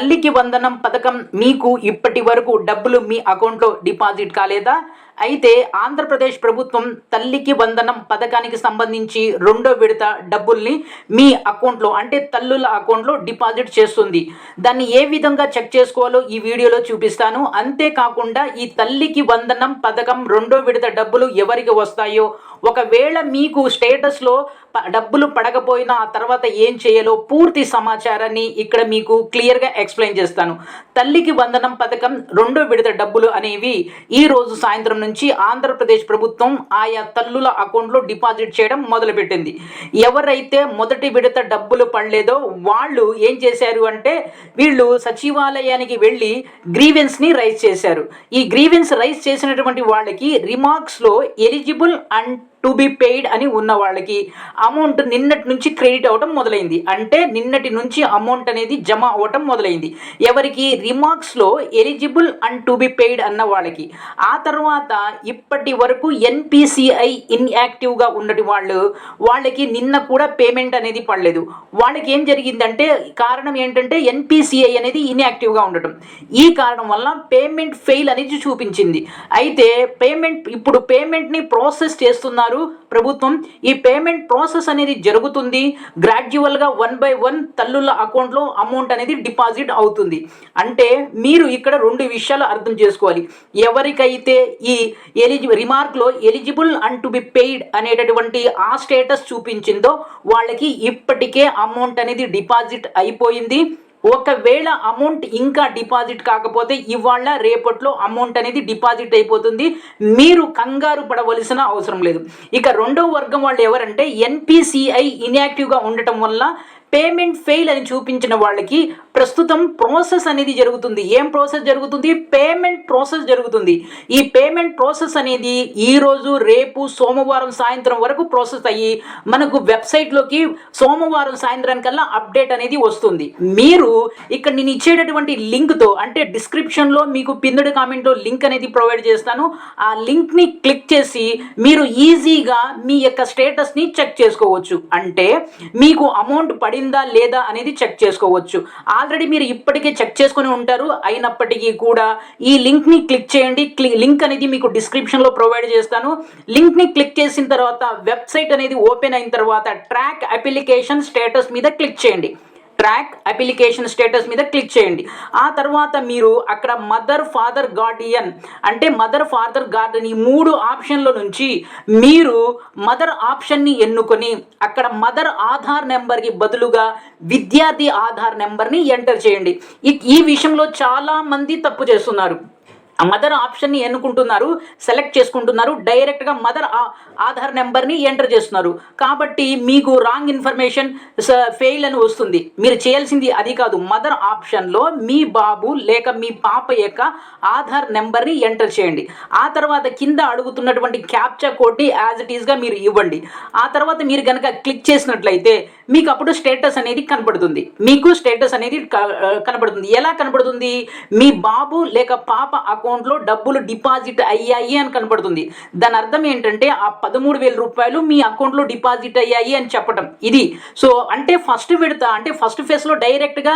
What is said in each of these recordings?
తల్లికి వందనం పథకం మీకు ఇప్పటి వరకు డబ్బులు మీ అకౌంట్లో డిపాజిట్ కాలేదా? అయితే ఆంధ్రప్రదేశ్ ప్రభుత్వం తల్లికి వందనం పథకానికి సంబంధించి రెండో విడత డబ్బుల్ని మీ అకౌంట్లో అంటే తల్లుల అకౌంట్లో డిపాజిట్ చేస్తుంది. దాన్ని ఏ విధంగా చెక్ చేసుకోవాలో ఈ వీడియోలో చూపిస్తాను. అంతేకాకుండా ఈ తల్లికి వందనం పథకం రెండో విడత డబ్బులు ఎవరికి వస్తాయో ఒకవేళ మీకు స్టేటస్లో ప- డబ్బులు పడకపోయినా ఆ తర్వాత ఏం చేయాలో పూర్తి సమాచారాన్ని ఇక్కడ మీకు క్లియర్గా ఎక్స్ప్లెయిన్ చేస్తాను. తల్లికి వందనం పథకం రెండో విడత డబ్బులు అనేవి ఈ రోజు సాయంత్రం నుంచి ఆంధ్రప్రదేశ్ ప్రభుత్వం ఆయా తల్లుల అకౌంట్లో డిపాజిట్ చేయడం మొదలుపెట్టింది. ఎవరైతే మొదటి విడత డబ్బులు పడలేదో వాళ్ళు ఏం చేశారు అంటే వీళ్ళు సచివాలయానికి వెళ్ళి గ్రీవెన్స్ని రైజ్ చేశారు. ఈ గ్రీవెన్స్ రైజ్ చేసినటువంటి వాళ్ళకి రిమార్క్స్లో eligible and to be paid అని ఉన్న వాళ్ళకి అమౌంట్ నిన్నటి నుంచి క్రెడిట్ అవ్వటం మొదలైంది. అంటే నిన్నటి నుంచి అమౌంట్ అనేది జమ అవ్వటం మొదలైంది. ఎవరికి రిమార్క్స్లో eligible and to be paid అన్న వాళ్ళకి. ఆ తర్వాత ఇప్పటి వరకు ఎన్పిసిఐ ఇన్యాక్టివ్గా ఉన్నటి వాళ్ళు వాళ్ళకి నిన్న కూడా పేమెంట్ అనేది పడలేదు. వాళ్ళకి ఏం జరిగిందంటే కారణం ఏంటంటే ఎన్పిసిఐ అనేది ఇన్యాక్టివ్గా ఉండటం. ఈ కారణం వల్ల పేమెంట్ ఫెయిల్ అనేది చూపించింది. అయితే పేమెంట్ ఇప్పుడు పేమెంట్ని ప్రాసెస్ చేస్తున్నారు ప్రభుత్వం ఈ పేమెంట్ ప్రాసెస్ అనేది జరుగుతుంది. గ్రాడ్యువల్గా వన్ బై వన్ తల్లుల అకౌంట్లో అమౌంట్ అనేది డిపాజిట్ అవుతుంది. అంటే మీరు ఇక్కడ రెండు విషయాలు అర్థం చేసుకోవాలి. ఎవరికైతే ఈ ఎలిజి రిమార్క్లో eligible and to be paid అనేటటువంటి ఆ స్టేటస్ చూపించిందో వాళ్ళకి ఇప్పటికే అమౌంట్ అనేది డిపాజిట్ అయిపోయింది. ఒకవేళ అమౌంట్ ఇంకా డిపాజిట్ కాకపోతే ఇవాళ రేపట్లో అమౌంట్ అనేది డిపాజిట్ అయిపోతుంది. మీరు కంగారు పడవలసిన అవసరం లేదు. ఇక రెండో వర్గం వాళ్ళు ఎవరంటే ఎన్పిసిఐ ఇన్యాక్టివ్గా ఉండటం వల్ల పేమెంట్ ఫెయిల్ అని చూపించిన వాళ్ళకి ప్రస్తుతం ప్రాసెస్ అనేది జరుగుతుంది. ఏం ప్రాసెస్ జరుగుతుంది? పేమెంట్ ప్రాసెస్ జరుగుతుంది. ఈ పేమెంట్ ప్రాసెస్ అనేది ఈరోజు రేపు సోమవారం సాయంత్రం వరకు ప్రాసెస్ అయ్యి మనకు వెబ్సైట్లోకి సోమవారం సాయంత్రానికల్లా అప్డేట్ అనేది వస్తుంది. మీరు ఇక్కడ నేను ఇచ్చేటటువంటి లింక్తో అంటే డిస్క్రిప్షన్లో మీకు పిన్నడు కామెంట్లో లింక్ అనేది ప్రొవైడ్ చేస్తాను. ఆ లింక్ని క్లిక్ చేసి మీరు ఈజీగా మీ యొక్క స్టేటస్ని చెక్ చేసుకోవచ్చు. అంటే మీకు అమౌంట్ పడి పడిందా లేదా అనేది చెక్ చేసుకోవచ్చు. ఆల్రెడీ మీరు ఇప్పటికే చెక్ చేసుకొని ఉంటారు. అయినప్పటికీ కూడా ఈ లింక్ని క్లిక్ చేయండి. క్లి లింక్ అనేది మీకు డిస్క్రిప్షన్లో ప్రొవైడ్ చేస్తాను. లింక్ని క్లిక్ చేసిన తర్వాత వెబ్సైట్ అనేది ఓపెన్ అయిన తర్వాత ట్రాక్ అప్లికేషన్ స్టేటస్ మీద క్లిక్ చేయండి. ట్రాక్ అప్లికేషన్ స్టేటస్ మీద క్లిక్ చేయండి. ఆ తర్వాత మీరు అక్కడ మదర్ ఫాదర్ గార్డియన్ అంటే మదర్ ఫాదర్ గార్డెన్ ఈ మూడు ఆప్షన్ల నుంచి మీరు మదర్ ఆప్షన్ని ఎన్నుకొని అక్కడ మదర్ ఆధార్ నెంబర్కి బదులుగా విద్యార్థి ఆధార్ నెంబర్ని ఎంటర్ చేయండి. ఈ విషయంలో చాలామంది తప్పు చేస్తున్నారు. మదర్ ఆప్షన్ని ఎన్నుకుంటున్నారు సెలెక్ట్ చేసుకుంటున్నారు డైరెక్ట్గా మదర్ ఆధార్ నెంబర్ని ఎంటర్ చేస్తున్నారు. కాబట్టి మీకు రాంగ్ ఇన్ఫర్మేషన్ ఫెయిల్ అని వస్తుంది. మీరు చేయాల్సింది అది కాదు మదర్ ఆప్షన్లో మీ బాబు లేక మీ పాప యొక్క ఆధార్ నెంబర్ని ఎంటర్ చేయండి. ఆ తర్వాత కింద అడుగుతున్నటువంటి క్యాప్చా కోడ్ని యాజ్ ఇట్ ఈస్గా మీరు ఇవ్వండి. ఆ తర్వాత మీరు కనుక క్లిక్ చేసినట్లయితే మీకు అప్పుడు స్టేటస్ అనేది కనపడుతుంది మీకు స్టేటస్ అనేది క- కనపడుతుంది ఎలా కనపడుతుంది మీ బాబు లేక పాప అకౌంట్లో డబ్బులు డిపాజిట్ అయ్యాయి అని కనపడుతుంది. దాని అర్థం ఏంటంటే ఆ పదమూడు వేల రూపాయలు మీ అకౌంట్లో డిపాజిట్ అయ్యాయి అని చెప్పటం. ఇది. సో అంటే ఫస్ట్ విడత అంటే ఫస్ట్ ఫేస్లో డైరెక్ట్గా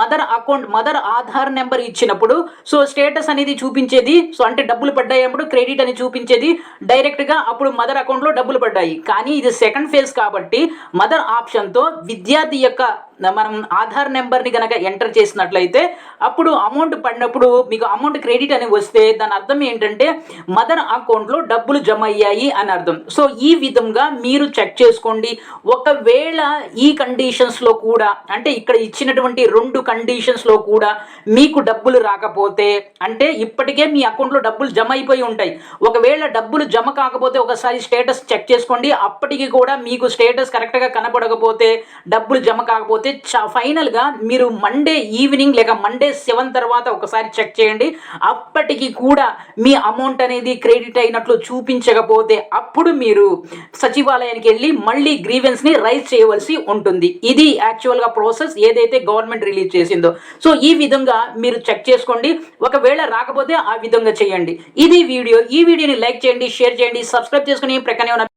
mother account mother Aadhaar number ఇచ్చినప్పుడు సో స్టేటస్ అనేది చూపించేది సో అంటే డబ్బులు పడ్డాయి అప్పుడు క్రెడిట్ అని చూపించేది డైరెక్ట్గా అప్పుడు మదర్ అకౌంట్లో డబ్బులు పడ్డాయి. కానీ ఇది సెకండ్ ఫేజ్ కాబట్టి మదర్ ఆప్షన్తో విద్యార్థి యొక్క మనం ఆధార్ నెంబర్ని కనుక ఎంటర్ చేసినట్లయితే అప్పుడు అమౌంట్ పడినప్పుడు మీకు అమౌంట్ క్రెడిట్ అని వస్తే దాని అర్థం ఏంటంటే మదర్ అకౌంట్లో డబ్బులు జమ అయ్యాయి అని అర్థం. సో ఈ విధంగా మీరు చెక్ చేసుకోండి. ఒకవేళ ఈ కండిషన్స్లో కూడా అంటే ఇక్కడ ఇచ్చినటువంటి రెండు కండిషన్స్లో కూడా మీకు డబ్బులు రాకపోతే అంటే ఇప్పటికే మీ అకౌంట్లో డబ్బులు జమ అయిపోయి ఉంటాయి. ఒకవేళ డబ్బులు జమ కాకపోతే ఒకసారి స్టేటస్ చెక్ చేసుకోండి. అప్పటికి కూడా మీకు స్టేటస్ కరెక్ట్గా కనపడకపోతే డబ్బులు జమ కాకపోతే చ ఫైనల్గా మీరు మండే ఈవినింగ్ లేక మండే సెవెన్ తర్వాత ఒకసారి చెక్ చేయండి. అప్పటికి కూడా మీ అమౌంట్ అనేది క్రెడిట్ అయినట్లు చూపించకపోతే అప్పుడు మీరు సచివాలయానికి వెళ్ళి మళ్ళీ గ్రీవెన్స్ని రైజ్ చేయవలసి ఉంటుంది. ఇది యాక్చువల్గా ప్రాసెస్ ఏదైతే గవర్నమెంట్ రిలీజ్ చేసిందో. సో ఈ విధంగా మీరు చెక్ చేసుకోండి. ఒకవేళ రాకపోతే ఆ విధంగా చేయండి. ఇది వీడియో. ఈ వీడియోని లైక్ చేయండి షేర్ చేయండి సబ్స్క్రైబ్ చేసుకుని ప్రక్కనే ఉన్న